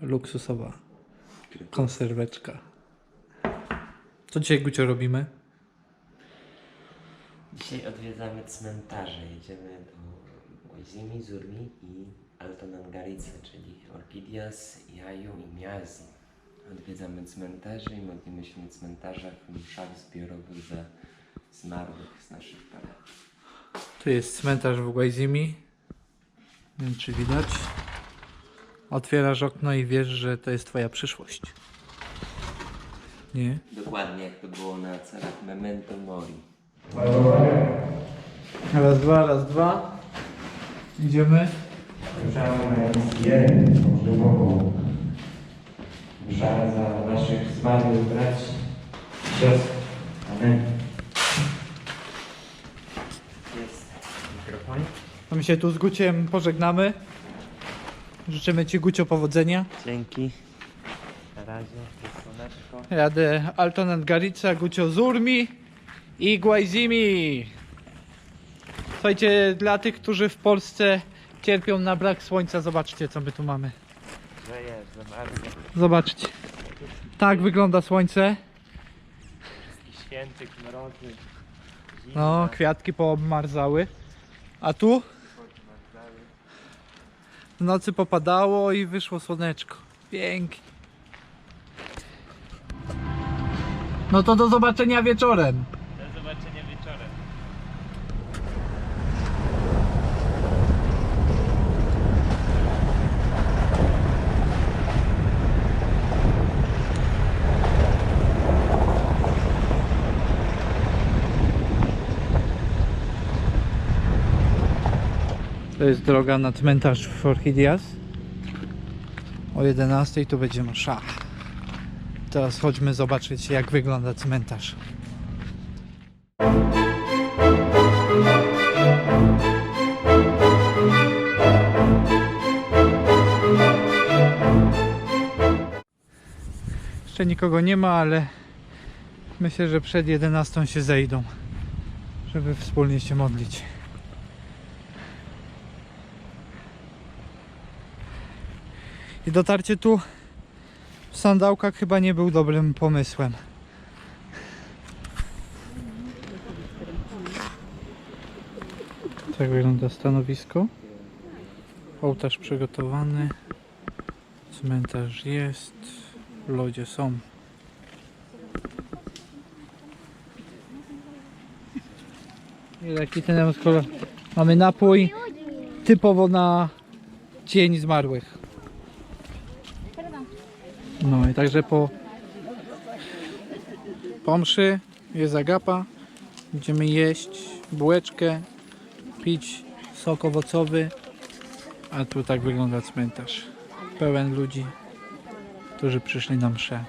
luksusowa konserweczka. Co dzisiaj, Gucio, robimy? Dzisiaj odwiedzamy cmentarze. Jedziemy do Łazimi, Zurmi i Altonangarice, czyli Orkidias, Jaju i Miazi. Odwiedzamy cmentarze i modlimy się na cmentarzach w mszach zbiorowych za zmarłych z naszych parafii. Tu jest cmentarz w Guajzimi. Nie wiem, czy widać. Otwierasz okno i wiesz, że to jest twoja przyszłość. Nie? Dokładnie jak to było na celach Memento Mori. Raz, dwa, raz, dwa. Idziemy. Msza za naszych zmarłych braci siostr. Amen. Jest mikrofon. To my się tu z Guciem pożegnamy. Życzymy Ci, Gucio, powodzenia. Dzięki. Na razie, jest słoneczko. Jadę Alton Garica, Gucio Zurmi i Guajzimi. Słuchajcie, dla tych, którzy w Polsce cierpią na brak słońca, zobaczcie, co my tu mamy. Że jest, bardzo. Zobaczcie. Tak wygląda słońce. Świętych mrozy. No, kwiatki poobmarzały. A tu w nocy popadało i wyszło słoneczko. Pięknie. No to do zobaczenia wieczorem. Do zobaczenia wieczorem. To jest droga na cmentarz w Orchidias. O 11 tu będzie msza. Teraz chodźmy zobaczyć jak wygląda cmentarz. Jeszcze nikogo nie ma, ale myślę, że przed 11 się zejdą, żeby wspólnie się modlić. I dotarcie tu w sandałkach chyba nie był dobrym pomysłem. Tak wygląda stanowisko. Ołtarz przygotowany. Cmentarz jest. Ludzie są. I taki ten kolor. Mamy napój typowo na dzień zmarłych. No i także po, po mszy jest agapa. Będziemy jeść bułeczkę, pić sok owocowy. A tu tak wygląda cmentarz. Pełen ludzi, którzy przyszli na mszę.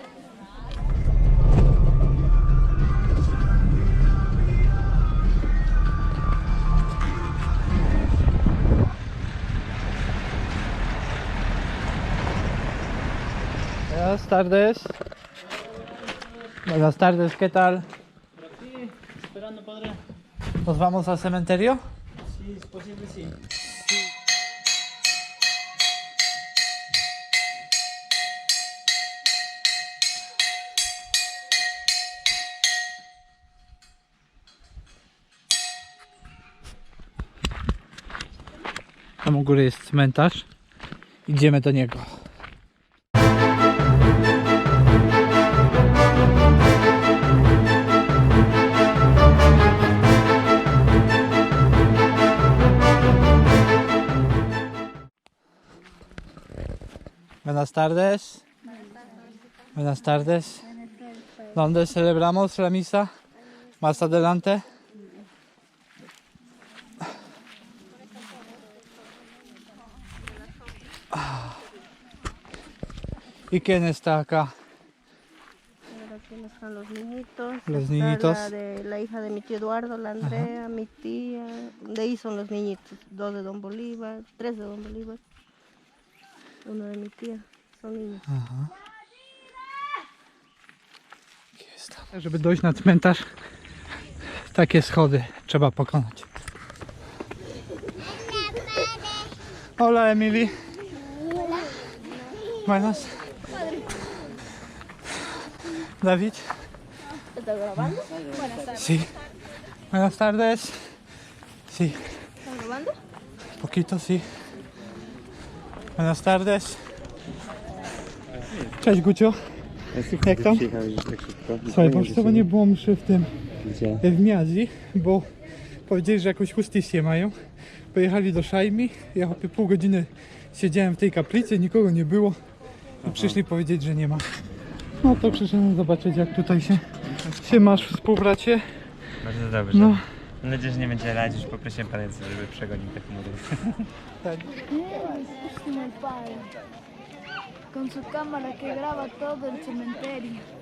Buenas tardes. Buenas tardes, ¿qué tal? Esperando, padre. ¿Nos vamos al cementerio? Sí, es posible, sí. Tam u góry jest cmentarz. Idziemy do niego. Buenas tardes. Buenas tardes. ¿Dónde celebramos la misa? Más adelante. ¿Y quién está acá? Aquí están los niñitos. Los está niñitos. La, de, la hija de mi tío Eduardo, la Andrea, mi tía. De ahí son los niñitos. Dos de Don Bolívar, tres de Don Bolívar. Uno de mi tía. Son niños. Jest tam. Żeby dojść na cmentarz, takie schody trzeba pokonać. Hola Emily. Buenas. David. ¿Estás grabando? Buenas tardes. Sí. Buenas tardes. Sí, ¿Estás grabando? poquito sí. Buenas tardes. Cześć Gucio. Jak tam? Słuchaj, bo nie było mszy w tym Gdzie? w Miazji, bo powiedzieli, że jakąś hustysję mają. Pojechali do Szajmi, ja chłopie pół godziny siedziałem w tej kaplicy, nikogo nie było i przyszli powiedzieć, że nie ma. No to przyszedłem zobaczyć jak tutaj się, się masz współbracie. Bardzo dobrze. No. Mam nadzieję, że nie będzie radzić. Poprosiłem pana, żeby przegonił te chmury. Con su cámara que graba todo el cementerio.